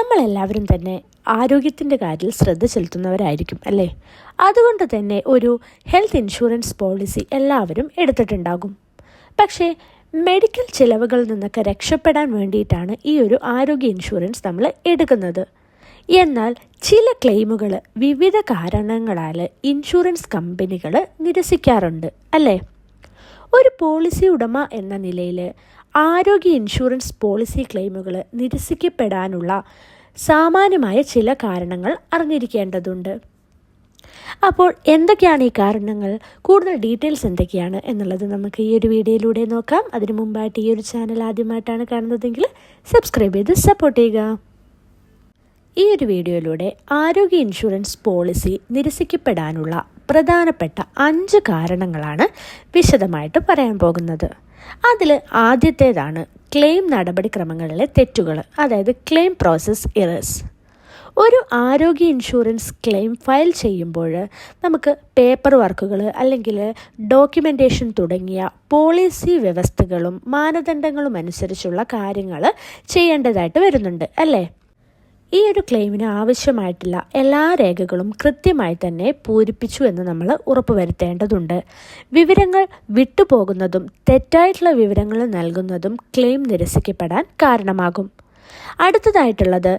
നമ്മളെല്ലാവരും തന്നെ ആരോഗ്യത്തിന്റെ കാര്യത്തിൽ ശ്രദ്ധ ചെലുത്തുന്നവരായിരിക്കും അല്ലേ? അതുകൊണ്ട് തന്നെ ഒരു ഹെൽത്ത് ഇൻഷുറൻസ് പോളിസി എല്ലാവരും എടുത്തിട്ടുണ്ടാകും. പക്ഷേ മെഡിക്കൽ ചിലവുകളിൽ നിന്നൊക്കെ രക്ഷപ്പെടാൻ വേണ്ടിയിട്ടാണ് ഈ ഒരു ആരോഗ്യ ഇൻഷുറൻസ് നമ്മൾ എടുക്കുന്നത്. എന്നാൽ ചില ക്ലെയിമുകൾ വിവിധ കാരണങ്ങളാൽ ഇൻഷുറൻസ് കമ്പനികൾ നിരസിക്കാറുണ്ട് അല്ലേ? ഒരു പോളിസി ഉടമ എന്ന നിലയിൽ ആരോഗ്യ ഇൻഷുറൻസ് പോളിസി ക്ലെയിമുകൾ നിരസിക്കപ്പെടാനുള്ള സാമാന്യമായ ചില കാരണങ്ങൾ അറിഞ്ഞിരിക്കേണ്ടതുണ്ട്. അപ്പോൾ എന്തൊക്കെയാണ് ഈ കാരണങ്ങൾ? കൂടുതൽ ഡീറ്റെയിൽസ് എന്തൊക്കെയാണ് എന്നുള്ളത് നമുക്ക് ഈ ഒരു വീഡിയോയിലൂടെ നോക്കാം. അതിനു മുമ്പായിട്ട് ഈ ഒരു ചാനൽ ആദ്യമായിട്ടാണ് കാണുന്നതെങ്കിൽ സബ്സ്ക്രൈബ് ചെയ്ത് സപ്പോർട്ട് ചെയ്യുക. ഈ ഒരു വീഡിയോയിലൂടെ ആരോഗ്യ ഇൻഷുറൻസ് പോളിസി നിരസിക്കപ്പെടാനുള്ള പ്രധാനപ്പെട്ട അഞ്ച് കാരണങ്ങളാണ് വിശദമായിട്ട് പറയാൻ പോകുന്നത്. അതിൽ ആദ്യത്തേതാണ് ക്ലെയിം നടപടിക്രമങ്ങളിലെ തെറ്റുകൾ അതായത് ക്ലെയിം പ്രോസസ് ഇറേഴ്സ് ഒരു ആരോഗ്യ ഇൻഷുറൻസ് ക്ലെയിം ഫയൽ ചെയ്യുമ്പോൾ നമുക്ക് പേപ്പർ വർക്കുകൾ അല്ലെങ്കിൽ ഡോക്യുമെന്റേഷൻ തുടങ്ങിയ പോളിസി വ്യവസ്ഥകളും മാനദണ്ഡങ്ങളും അനുസരിച്ചുള്ള കാര്യങ്ങൾ ചെയ്യേണ്ടതായിട്ട് വരുന്നുണ്ട് അല്ലേ? ഈ ഒരു ക്ലെയിമിന് ആവശ്യമായിട്ടുള്ള എല്ലാ രേഖകളും കൃത്യമായി തന്നെ പൂരിപ്പിച്ചു എന്ന് നമ്മൾ ഉറപ്പുവരുത്തേണ്ടതുണ്ട്. വിവരങ്ങൾ വിട്ടുപോകുന്നതും തെറ്റായിട്ടുള്ള വിവരങ്ങൾ നൽകുന്നതും ക്ലെയിം നിരസിക്കപ്പെടാൻ കാരണമാകും. അടുത്തതായിട്ടുള്ളത്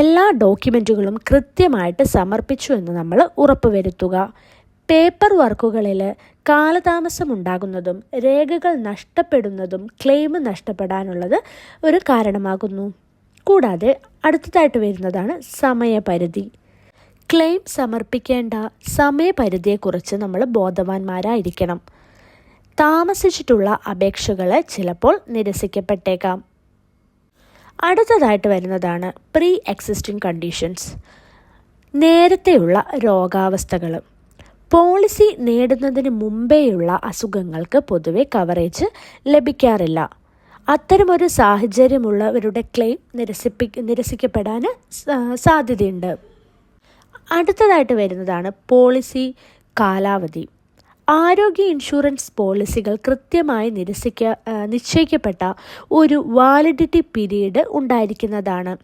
എല്ലാ ഡോക്യുമെന്റുകളും കൃത്യമായിട്ട് സമർപ്പിച്ചു എന്ന് നമ്മൾ ഉറപ്പുവരുത്തുക. പേപ്പർ വർക്കുകളിൽ കാലതാമസം ഉണ്ടാകുന്നതും രേഖകൾ നഷ്ടപ്പെടുന്നതും ക്ലെയിം നഷ്ടപ്പെടാനുള്ളത് ഒരു കാരണമാകുന്നു. കൂടാതെ അടുത്തതായിട്ട് വരുന്നതാണ് സമയപരിധി. ക്ലെയിം സമർപ്പിക്കേണ്ട സമയപരിധിയെക്കുറിച്ച് നമ്മൾ ബോധവാന്മാരായിരിക്കണം. താമസിച്ചിട്ടുള്ള അപേക്ഷകൾ ചിലപ്പോൾ നിരസിക്കപ്പെട്ടേക്കാം. അടുത്തതായിട്ട് വരുന്നതാണ് പ്രീ എക്സിസ്റ്റിംഗ് കണ്ടീഷൻസ് നേരത്തെയുള്ള രോഗാവസ്ഥകൾ പോളിസി നേടുന്നതിന് മുമ്പേയുള്ള അസുഖങ്ങൾക്ക് പൊതുവെ കവറേജ് ലഭിക്കാറില്ല. അത്തരമൊരു സാഹചര്യമുള്ളവരുടെ ക്ലെയിം നിരസിപ്പി നിരസിക്കപ്പെടാൻ സാധ്യതയുണ്ട്. അടുത്തതായിട്ട് വരുന്നതാണ് പോളിസി കാലാവധി. ആരോഗ്യ ഇൻഷുറൻസ് പോളിസികൾ കൃത്യമായി നിരസിക്ക നിശ്ചയിക്കപ്പെട്ട ഒരു വാലിഡിറ്റി പീരീഡ് ഉണ്ടായിരിക്കുന്നതാണ്.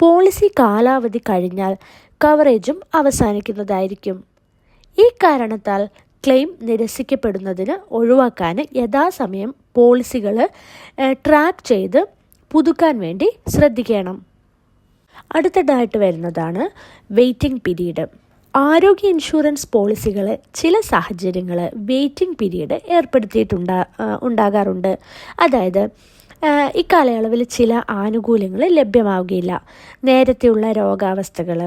പോളിസി കാലാവധി കഴിഞ്ഞാൽ കവറേജും അവസാനിക്കുന്നതായിരിക്കും. ഈ കാരണത്താൽ ക്ലെയിം നിരസിക്കപ്പെടുന്നതിന് ഒഴിവാക്കാൻ യഥാസമയം പോളിസികൾ ട്രാക്ക് ചെയ്ത് പുതുക്കാൻ വേണ്ടി ശ്രദ്ധിക്കണം. അടുത്തതായിട്ട് വരുന്നതാണ് വെയിറ്റിംഗ് പീരീഡ്. ആരോഗ്യ ഇൻഷുറൻസ് പോളിസികൾ ചില സാഹചര്യങ്ങൾ വെയിറ്റിംഗ് പീരീഡ് ഏർപ്പെടുത്തിയിട്ടുണ്ടാ ഉണ്ടാകാറുണ്ട്. അതായത് ഇക്കാലയളവിൽ ചില ആനുകൂല്യങ്ങൾ ലഭ്യമാവുകയില്ല. നേരത്തെയുള്ള രോഗാവസ്ഥകൾ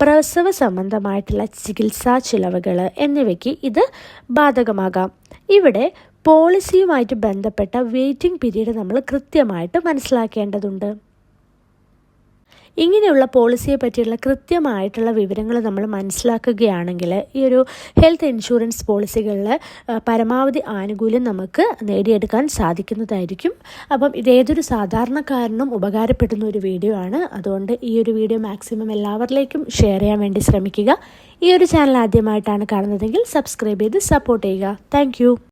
പ്രസവ സംബന്ധമായിട്ടുള്ള ചികിത്സാ ചിലവുകൾ എന്നിവയ്ക്ക് ഇത് ബാധകമാകാം. ഇവിടെ പോളിസിയുമായിട്ട് ബന്ധപ്പെട്ട വെയിറ്റിംഗ് പീരീഡ് നമ്മൾ കൃത്യമായിട്ട് മനസ്സിലാക്കേണ്ടതുണ്ട്. ഇങ്ങനെയുള്ള പോളിസിയെ പറ്റിയുള്ള കൃത്യമായിട്ടുള്ള വിവരങ്ങൾ നമ്മൾ മനസ്സിലാക്കുകയാണെങ്കിൽ ഈ ഒരു ഹെൽത്ത് ഇൻഷുറൻസ് പോളിസികളിൽ പരമാവധി ആനുകൂല്യം നമുക്ക് നേടിയെടുക്കാൻ സാധിക്കുന്നതായിരിക്കും. അപ്പം ഇതേതൊരു സാധാരണക്കാരനും ഉപകാരപ്പെടുന്ന ഒരു വീഡിയോ ആണ്. അതുകൊണ്ട് ഈ ഒരു വീഡിയോ മാക്സിമം എല്ലാവരിലേക്കും ഷെയർ ചെയ്യാൻ വേണ്ടി ശ്രമിക്കുക. ഈ ഒരു ചാനൽ ആദ്യമായിട്ടാണ് കാണുന്നതെങ്കിൽ സബ്സ്ക്രൈബ് ചെയ്ത് സപ്പോർട്ട് ചെയ്യുക. താങ്ക്